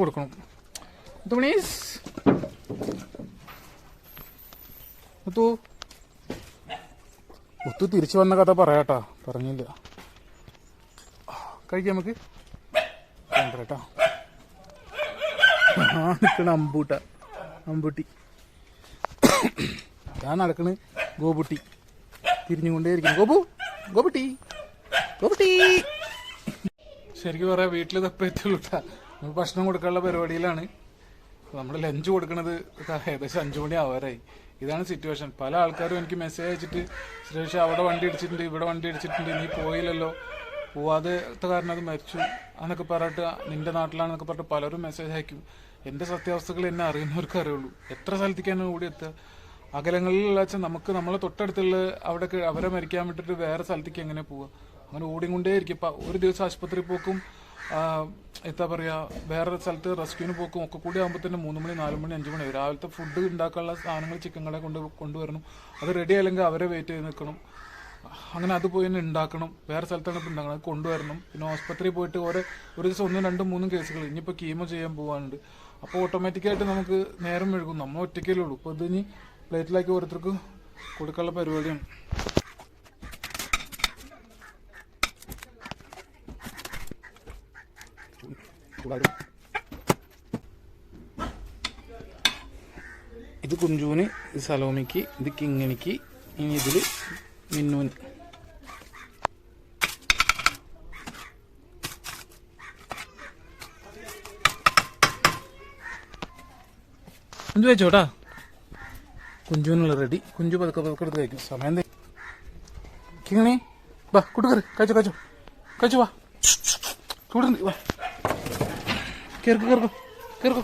കൊടുക്കണം. മുത്തു മണീസ് മുത്തു. മുത്തു തിരിച്ചു വന്ന കഥ പറയാട്ടാ. പറഞ്ഞില്ല. കഴിക്കാം നമുക്ക്. അമ്പൂട്ട അമ്പൂട്ടി. ഞാൻ നടക്കണ് ഗോപുട്ടി. തിരിഞ്ഞുകൊണ്ടേയിരിക്കും ഗോപു ഗോപുട്ടി ഗോപുട്ടി. ശരിക്കും പറയാ വീട്ടിൽ തപ്പ നമ്മൾ ഭക്ഷണം കൊടുക്കാനുള്ള പരിപാടിയിലാണ്. നമ്മൾ ലഞ്ച് കൊടുക്കുന്നത് ഏകദേശം അഞ്ചു മണി ആവാറായി. ഇതാണ് സിറ്റുവേഷൻ പല ആൾക്കാരും എനിക്ക് മെസ്സേജ് അയച്ചിട്ട് സുരേഷ് അവിടെ വണ്ടി അടിച്ചിട്ടുണ്ട് ഇവിടെ വണ്ടി അടിച്ചിട്ടുണ്ട് നീ പോയില്ലല്ലോ. പോവാതെ കാരണം അത് മരിച്ചു. എന്നൊക്കെ പറഞ്ഞിട്ട് നിന്റെ നാട്ടിലാണെന്നൊക്കെ പറഞ്ഞിട്ട് പലരും മെസ്സേജ് അയക്കും. എന്റെ സത്യാവസ്ഥകൾ എന്നെ അറിയുന്നവർക്ക് അറിയുള്ളൂ. എത്ര സ്ഥലത്തേക്കാണ് ഓടി എത്തുക? അകലങ്ങളിലുള്ള വെച്ചാൽ നമുക്ക് നമ്മളെ തൊട്ടടുത്തുള്ള അവിടെ അവരെ മരിക്കാൻ വിട്ടിട്ട് വേറെ സ്ഥലത്തേക്ക് എങ്ങനെ പോവുക? അങ്ങനെ ഓടിക്കൊണ്ടേ ഇരിക്കും ഇപ്പം ഒരു ദിവസം ആശുപത്രി പോക്കും എന്താ പറയുക വേറൊരു സ്ഥലത്ത് റെസ്ക്യൂവിന് പോക്കും ഒക്കെ കൂടി ആകുമ്പോൾ തന്നെ മൂന്ന് മണി നാല് മണി അഞ്ച് മണി. രാവിലത്തെ ഫുഡ് ഉണ്ടാക്കാനുള്ള സാധനങ്ങൾ ചിക്കങ്ങളെ കൊണ്ട് കൊണ്ടുവരണം അത് റെഡി അല്ലെങ്കിൽ അവരെ വെയിറ്റ് ചെയ്ത് നിൽക്കണം. അങ്ങനെ അത് പോയി തന്നെ ഉണ്ടാക്കണം വേറെ സ്ഥലത്താണ് ഇപ്പം ഉണ്ടാക്കണം അത് കൊണ്ടുവരണം പിന്നെ ആസ്പത്രിയിൽ പോയിട്ട് ഓരോ ഒരു ദിവസം ഒന്നും രണ്ടും മൂന്നും കേസുകൾ ഇനിയിപ്പോൾ കീമോ ചെയ്യാൻ പോകാനുണ്ട് അപ്പോൾ ഓട്ടോമാറ്റിക്കായിട്ട് നമുക്ക് നേരം മെഴുകും. നമ്മൾ ഒറ്റയ്ക്കല്ലേ ഉള്ളൂ. അപ്പോൾ ഇത് ഇനി പ്ലേറ്റിലാക്കി ഓരോരുത്തർക്ക് കൊടുക്കാനുള്ള പരിപാടിയാണ്. ഇത് കുഞ്ചുവിന് ഇത് സലോമിക്ക് ഇത് കിങ്ങിണിക്ക് ഇനി ഇതിൽ മിന്നുവിന്. കുഞ്ചു വെച്ചോട്ടാ കുഞ്ചുവിനുള്ള റെഡി. കുഞ്ചു പതുക്കെ പതുക്കെ എടുത്ത് കഴിക്കും. സമയം. കിങ്ങണി വാ കൂട്ടുകറി കഴിച്ചോ കഴിച്ചോ. കഴിച്ചു വാ. ചൂടുണ്ട് വാ. കേർക്കോ കേർക്കോ കേർക്കോ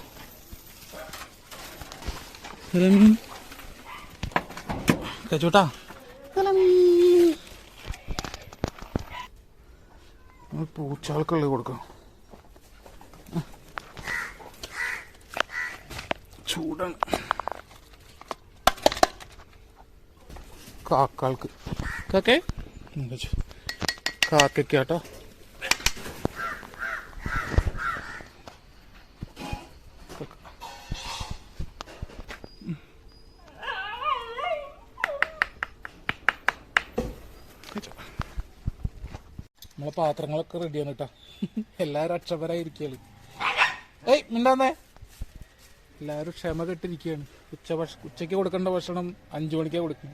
കച്ചൂട്ടാ. കഴിച്ചോട്ടാ പൂച്ചാൾക്കുള്ളത് കൊടുക്കാം ചൂടാണ്. കാക്കാൾക്ക്. കാക്കേ. കാക്കയ്ക്കാട്ടോ. നമ്മളെ പാത്രങ്ങളൊക്കെ റെഡിയാണ് കേട്ടോ എല്ലാവരും അക്ഷപരായിരിക്കുകയാണ് ഏയ് മിണ്ടാന്നേ. എല്ലാവരും ക്ഷമ കെട്ടിരിക്കുകയാണ്. ഉച്ച ഉച്ചയ്ക്ക് കൊടുക്കേണ്ട ഭക്ഷണം അഞ്ചു മണിക്കാണ് കൊടുക്കും